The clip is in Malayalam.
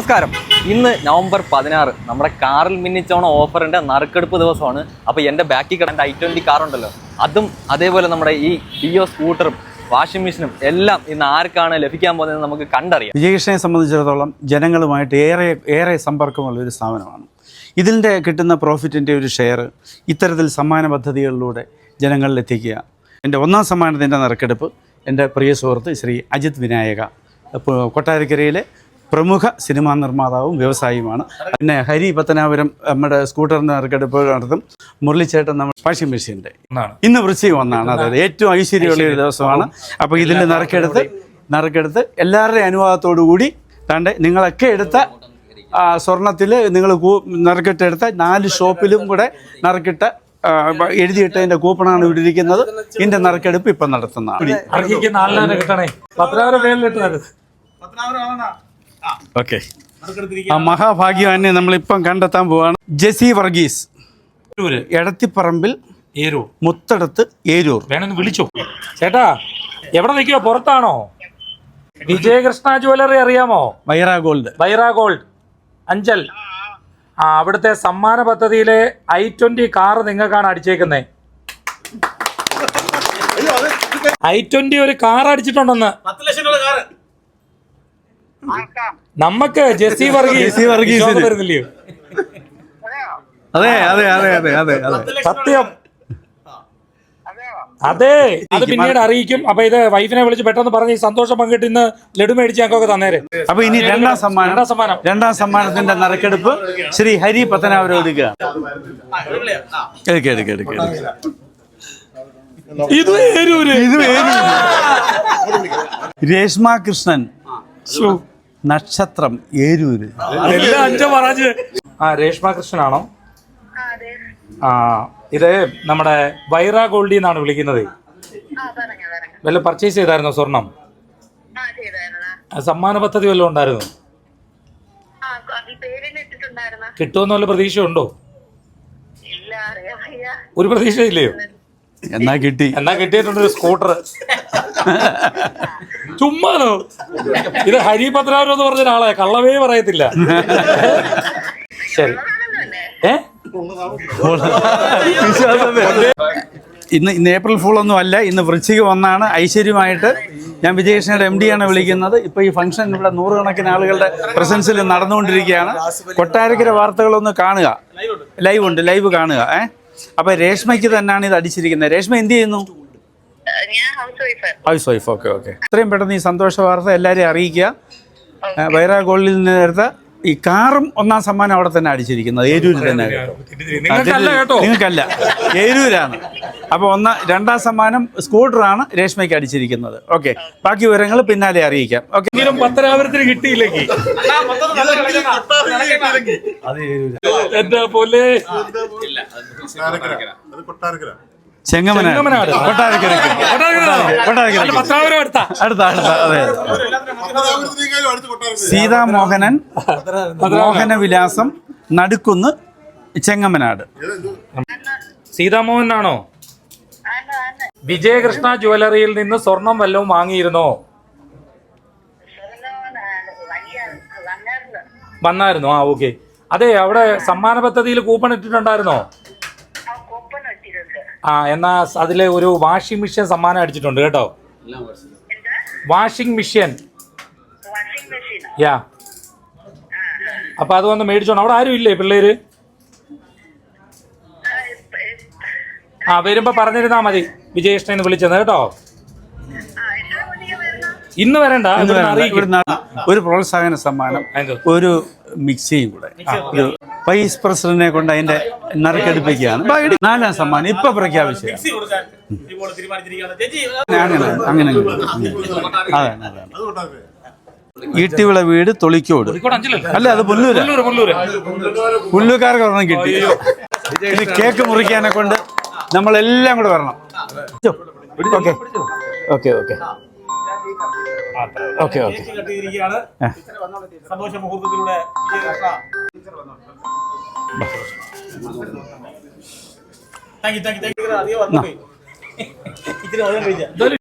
നമസ്കാരം. ഇന്ന് നവംബർ പതിനാറ്. നമ്മുടെ കാറിൽ മിന്നിച്ചോണ ഓഫറിന്റെ നറുക്കെടുപ്പ് ദിവസമാണ്. അപ്പോൾ എന്റെ ബാക്കി കിടന്ന ഐ ട്വന്റി കാറുണ്ടല്ലോ. അതും അതേപോലെ നമ്മുടെ ഈ ഡിയോ സ്കൂട്ടറും വാഷിംഗ് മെഷീനും എല്ലാം ഇന്ന് ആർക്കാണ് ലഭിക്കാൻ പോകുന്നത് നമുക്ക് കണ്ടറിയാം. വിജയകൃഷ്ണനെ സംബന്ധിച്ചിടത്തോളം ജനങ്ങളുമായിട്ട് ഏറെ ഏറെ സമ്പർക്കമുള്ള ഒരു സ്ഥാപനമാണ്. ഇതിന്റെ കിട്ടുന്ന പ്രോഫിറ്റിന്റെ ഒരു ഷെയർ ഇത്തരത്തിൽ സമ്മാന പദ്ധതികളിലൂടെ ജനങ്ങളിൽ എത്തിക്കുക. എന്റെ ഒന്നാം സമ്മാനത്തിന്റെ നറുക്കെടുപ്പ് എന്റെ പ്രിയ സുഹൃത്ത് ശ്രീ അജിത് വിനായക കൊട്ടാരക്കരയിലെ പ്രമുഖ സിനിമാ നിർമ്മാതാവും വ്യവസായിയുമാണ്. പിന്നെ ഹരി പത്തനാപുരം നമ്മുടെ സ്കൂട്ടറിന്റെ നറുക്കെടുപ്പ് നടത്തും. മുരളിച്ചേട്ടൻ നമ്മൾ വാഷിംഗ് മെഷീന്റെ ഇന്ന് വൃശ്ചികം ഒന്നാണ്. അതായത് ഏറ്റവും ഐശ്വര്യമുള്ള ഒരു ദിവസമാണ്. അപ്പോൾ ഇതിന്റെ നറുക്കെടുത്ത് നറുക്കെടുത്ത് എല്ലാവരുടെയും അനുവാദത്തോടു കൂടി താണ്ട് നിങ്ങളൊക്കെ എടുത്ത സ്വർണത്തിൽ നിങ്ങൾ നറുക്കിട്ടെടുത്ത നാല് ഷോപ്പിലും കൂടെ നറുക്കിട്ട ആ, എഴുതിയിട്ടതിന്റെ കൂപ്പണാണ് ഇവിടെ ഇരിക്കുന്നത്. ഇതിന്റെ നറുക്കെടുപ്പ് ഇപ്പം നടത്തുന്നതാണ്. ഓക്കെ ആ മഹാഭാഗ്യവാനെ നമ്മളിപ്പം കണ്ടെത്താൻ പോവാണ് ജെസി വർഗീസ്. എടത്തിപ്പറമ്പിൽ ഏരൂർ. മുത്തടത്ത് ഏരൂർ. വേണമെന്ന് വിളിച്ചോ. ചേട്ടാ എവിടെ നിൽക്കുവോ? പുറത്താണോ? വിജയകൃഷ്ണ ജ്വല്ലറി അറിയാമോ? ബൈറാ ഗോൾഡ്. ബൈറ ഗോൾഡ്. അഞ്ചൽ. ആ അവിടുത്തെ സമ്മാന പദ്ധതിയിലെ ഐ ട്വന്റി കാറ് നിങ്ങൾക്കാണ് അടിച്ചേക്കുന്നേ. ഐ ട്വന്റി ഒരു കാർ അടിച്ചിട്ടുണ്ടെന്ന്. നമുക്ക് ജെസി വർഗീസ് വർഗീസ് വരുന്നില്ലയോ അതെ അതെ അതെ അതെ അതെ അതെ. സത്യം. അതെ അത് പിന്നീട് അറിയിക്കും. അപ്പൊ ഇത് വൈഫിനെ വിളിച്ച് പെട്ടെന്ന് പറഞ്ഞ് ഈ സന്തോഷം പങ്കിട്ട് ഇന്ന് ലഡു മേടിച്ച് ഞങ്ങൾക്കൊക്കെ തന്നേരെ. അപ്പൊ ഇനി രണ്ടാം സമ്മാനം രണ്ടാം സമ്മാനം. രണ്ടാം സമ്മാനത്തിന്റെ നറുക്കെടുപ്പ് ശ്രീ ഹരി പത്തനാപുരം എടുക്കുക. ഇത് ഏരൂര്. രേഷ്മ കൃഷ്ണൻ. നക്ഷത്രം ഏരൂര്. എല്ലാം അഞ്ച പറഞ്ഞ് ആ രേഷ്മ കൃഷ്ണനാണോ ആ ഇത് നമ്മുടെ വൈറ ഗോൾഡി എന്നാണ് വിളിക്കുന്നത്. വല്ല പർച്ചേസ് ചെയ്തായിരുന്നോ സ്വർണം? സമ്മാന പദ്ധതി വല്ലതും ഉണ്ടായിരുന്നു? ആ പ്രതീക്ഷ ഉണ്ടോ കിട്ടുമെന്ന് വല്ല ഒരു പ്രതീക്ഷയില്ലയോ? എന്നാ കിട്ടി? എന്നാ കിട്ടിയിട്ടുണ്ട്? ഒരു സ്കൂട്ടർ. ചുമ്മാനോ ഇത് ഹരി പത്രാരോ എന്ന് പറഞ്ഞ ഒരാളെ. കള്ളവേ പറയത്തില്ല. ശരി. ഏ? ഇന്ന് ഇന്ന് ഏപ്രിൽ ഫൂൾ ഒന്നും അല്ല. ഇന്ന് വൃശ്ചിക ഒന്നാണ്. ഐശ്വര്യമായിട്ട് ഞാൻ വിജയകൃഷ്ണയുടെ എം ആണ് വിളിക്കുന്നത്. ഇപ്പോൾ ഈ ഫംഗ്ഷൻ ഇവിടെ നൂറുകണക്കിന് ആളുകളുടെ പ്രസൻസിൽ നടന്നുകൊണ്ടിരിക്കുകയാണ്. കൊട്ടാരക്കര വാർത്തകളൊന്ന് കാണുക. ലൈവ് ഉണ്ട്. ലൈവ് കാണുക. ഏ? അപ്പോൾ രേഷ്മയ്ക്ക് തന്നെയാണ് ഇത് അടിച്ചിരിക്കുന്നത്. രേഷ്മ എന്ത് ചെയ്യുന്നു? House wife okay okay. എത്രയും പെട്ടെന്ന് ഈ സന്തോഷ വാർത്ത എല്ലാവരെയും അറിയിക്കുക. വൈറാഗോളിൽ വൈറ ഗോൾഡിൽ നിന്ന് എടുത്ത ഈ കാറും ഒന്നാം സമ്മാനം അവിടെ തന്നെ അടിച്ചിരിക്കുന്നത്. ഏരൂരിൽ തന്നെ കേട്ടോ. നിങ്ങൾക്കല്ല കേട്ടോ. നിങ്ങൾക്കല്ല. ഏരൂരാണ്. അപ്പോൾ ഒന്ന് രണ്ടാം സമ്മാനം സ്കൂട്ടറാണ് രേഷ്മയ്ക്ക് അടിച്ചിരിക്കുന്നത്. ഓക്കെ. ബാക്കി വിവരങ്ങൾ പിന്നാലെ അറിയിക്കാം. ഓക്കെ. എങ്കിലും പത്തനാപുരത്തിന് കിട്ടിയില്ലെങ്കിൽ എന്റെ പോലെ? ചെങ്ങമനാട്. മോഹന അടുത്താ അടുത്ത അതെ. സീതാമോഹനൻ മോഹനവിലാസം നടുക്കുന്ന് ചെങ്ങമനാട്. സീതാമോഹനാണോ? വിജയകൃഷ്ണ ജ്വല്ലറിയിൽ നിന്ന് സ്വർണം വല്ലതും വാങ്ങിയിരുന്നോ? വന്നായിരുന്നു. ആ ഓക്കെ. അതെ അവിടെ സമ്മാന പദ്ധതിയിൽ കൂപ്പൺ ഇട്ടിട്ടുണ്ടായിരുന്നോ? ആ എന്നാ അതിലെ ഒരു വാഷിംഗ് മെഷീൻ സമ്മാനം അടിച്ചിട്ടുണ്ട് കേട്ടോ. എന്താ washing machine washing machine yeah അപ്പൊ അത് വന്ന് മേടിച്ചോണം. അവിടെ ആരും ഇല്ലേ പിള്ളേര്? ആ വരുമ്പോ പറഞ്ഞിരുന്നാ മതി. വിജയകൃഷ്ണൻ വിളിച്ചത് കേട്ടോ. ഇന്ന് വരണ്ട ഒരു പ്രോത്സാഹന സമ്മാനം? ഒരു മിക്സിയും കൂടെ. വൈസ് പ്രസിഡന്റിനെ കൊണ്ട് അതിന്റെ നറുക്കെടുപ്പിക്കുകയാണ്. നാലാം സമ്മാനം ഇപ്പൊ പ്രഖ്യാപിച്ചു അങ്ങനെ അങ്ങനെ അതെ അതെ ഈട്ടിവിള വീട് തൊളിക്കോട്. അല്ല അത് പുല്ലൂര്. പുല്ലൂക്കാർക്ക് ഒരെണ്ണം കിട്ടി. ഇനി കേക്ക് മുറിക്കാനെ കൊണ്ട് നമ്മളെല്ലാം കൂടെ വരണം. Okay. Okay okay. Okay okay. സന്തോഷ മുഹൂർത്തത്തിലൂടെ thank you thank you thank you അധികം വന്നു പോയി ഇത്തിരി വന്നു കഴിച്ച